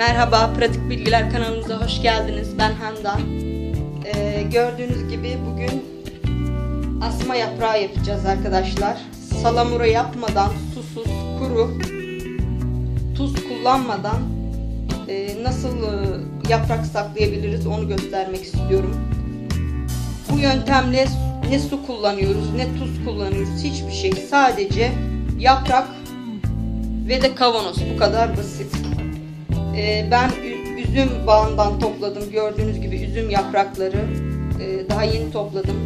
Merhaba, Pratik Bilgiler kanalımıza hoş geldiniz. Ben Handan. Ee, gördüğünüz gibi bugün asma yaprağı yapacağız arkadaşlar. Salamura yapmadan, susuz, kuru, tuz kullanmadan e, nasıl e, yaprak saklayabiliriz onu göstermek istiyorum. Bu yöntemle ne su kullanıyoruz, ne tuz kullanıyoruz, hiçbir şey. Sadece yaprak ve de kavanoz. Bu kadar basit. Ee, ben üzüm bağından topladım. Gördüğünüz gibi üzüm yaprakları. Ee, daha yeni topladım.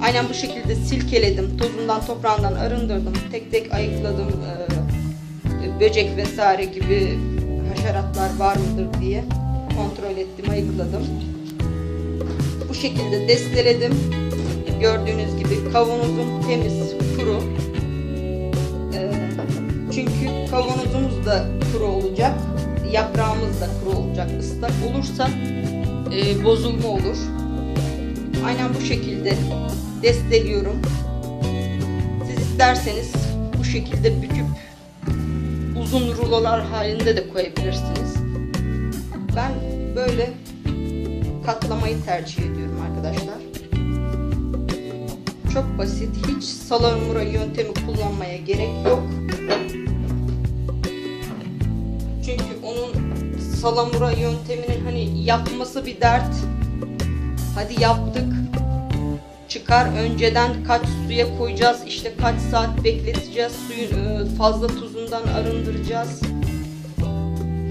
Aynen bu şekilde silkeledim. Tozundan toprağından arındırdım. Tek tek ayıkladım. Ee, böcek vesaire gibi haşeratlar var mıdır diye kontrol ettim, ayıkladım. Bu şekilde desteledim. Gördüğünüz gibi kavanozum temiz, yaprağımız da kuru olacak. Islak olursa e, bozulma olur. Aynen bu şekilde desteliyorum. Siz isterseniz bu şekilde büküp uzun rulolar halinde de koyabilirsiniz. Ben böyle katlamayı tercih ediyorum arkadaşlar. Çok basit. Hiç salamura yöntemi kullanmaya gerek yok. Salamura yönteminin hani yapması bir dert. Hadi yaptık. Çıkar önceden kaç suya koyacağız, işte kaç saat bekleteceğiz, suyun e, fazla tuzundan arındıracağız.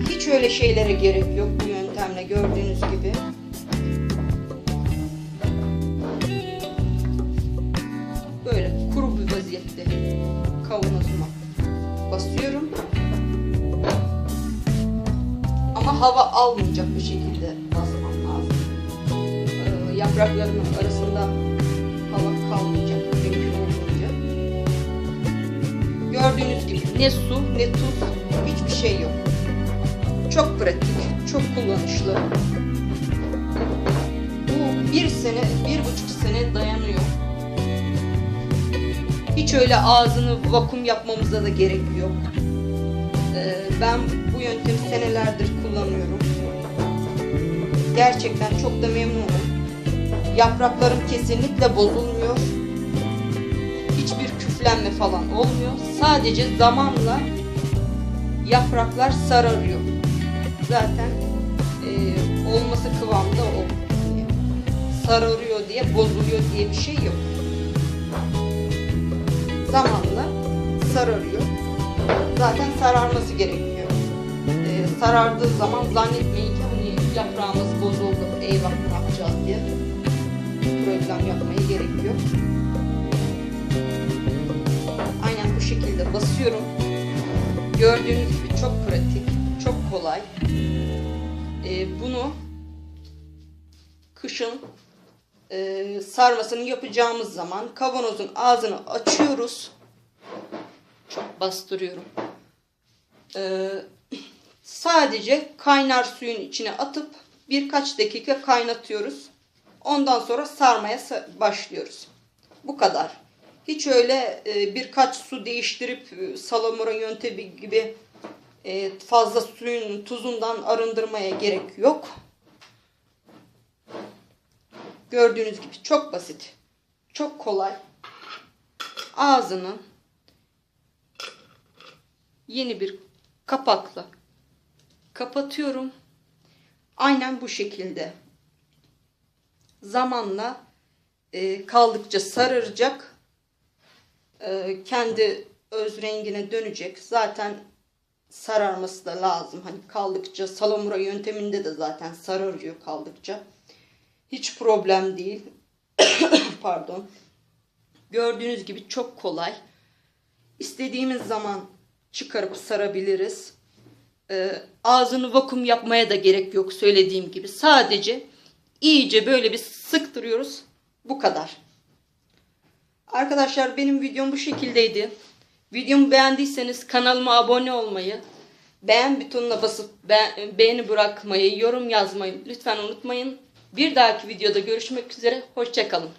Hiç öyle şeylere gerek yok bu yöntemle gördüğünüz gibi. Hava almayacak bir şekilde basmam lazım. Ee, yapraklarının arasında hava kalmayacak mümkün olduğunca. Gördüğünüz gibi ne su ne tuz hiçbir şey yok. Çok pratik, çok kullanışlı. Bu bir sene, bir buçuk sene dayanıyor. Hiç öyle ağzını vakum yapmamıza da gerek yok. Ee, ben yöntemi senelerdir kullanıyorum. Gerçekten çok da memnunum. Yapraklarım kesinlikle bozulmuyor. Hiçbir küflenme falan olmuyor. Sadece zamanla yapraklar sararıyor. Zaten e, olması kıvamda o. Sararıyor diye bozuluyor diye bir şey yok. Zamanla sararıyor. Zaten sararması gerekiyor. Sarardığı zaman zannetmeyin ki hani yaprağımız bozuldu, eyvah ne yapacağız diye problem yapmaya gerek yok. Aynen bu şekilde basıyorum. Gördüğünüz gibi çok pratik, çok kolay. Ee, bunu kışın e, sarmasını yapacağımız zaman kavanozun ağzını açıyoruz. Çok bastırıyorum. Ee, sadece kaynar suyun içine atıp birkaç dakika kaynatıyoruz. Ondan sonra sarmaya sa- başlıyoruz. Bu kadar. Hiç öyle e, birkaç su değiştirip e, salamura yöntemi gibi e, fazla suyun tuzundan arındırmaya gerek yok. Gördüğünüz gibi çok basit. Çok kolay. Ağzını yeni bir kapakla kapatıyorum. Aynen bu şekilde. Zamanla e, kaldıkça sararacak. E, kendi öz rengine dönecek. Zaten sararması da lazım. Hani kaldıkça salamura yönteminde de zaten sararıyor kaldıkça. Hiç problem değil. Pardon. Gördüğünüz gibi çok kolay. İstediğimiz zaman çıkarıp sarabiliriz. Ee, ağzını vakum yapmaya da gerek yok söylediğim gibi. Sadece iyice böyle bir sıktırıyoruz. Bu kadar. Arkadaşlar benim videom bu şekildeydi. Videomu beğendiyseniz kanalıma abone olmayı, beğen butonuna basıp be- beğeni bırakmayı, yorum yazmayı lütfen unutmayın. Bir dahaki videoda görüşmek üzere. Hoşçakalın.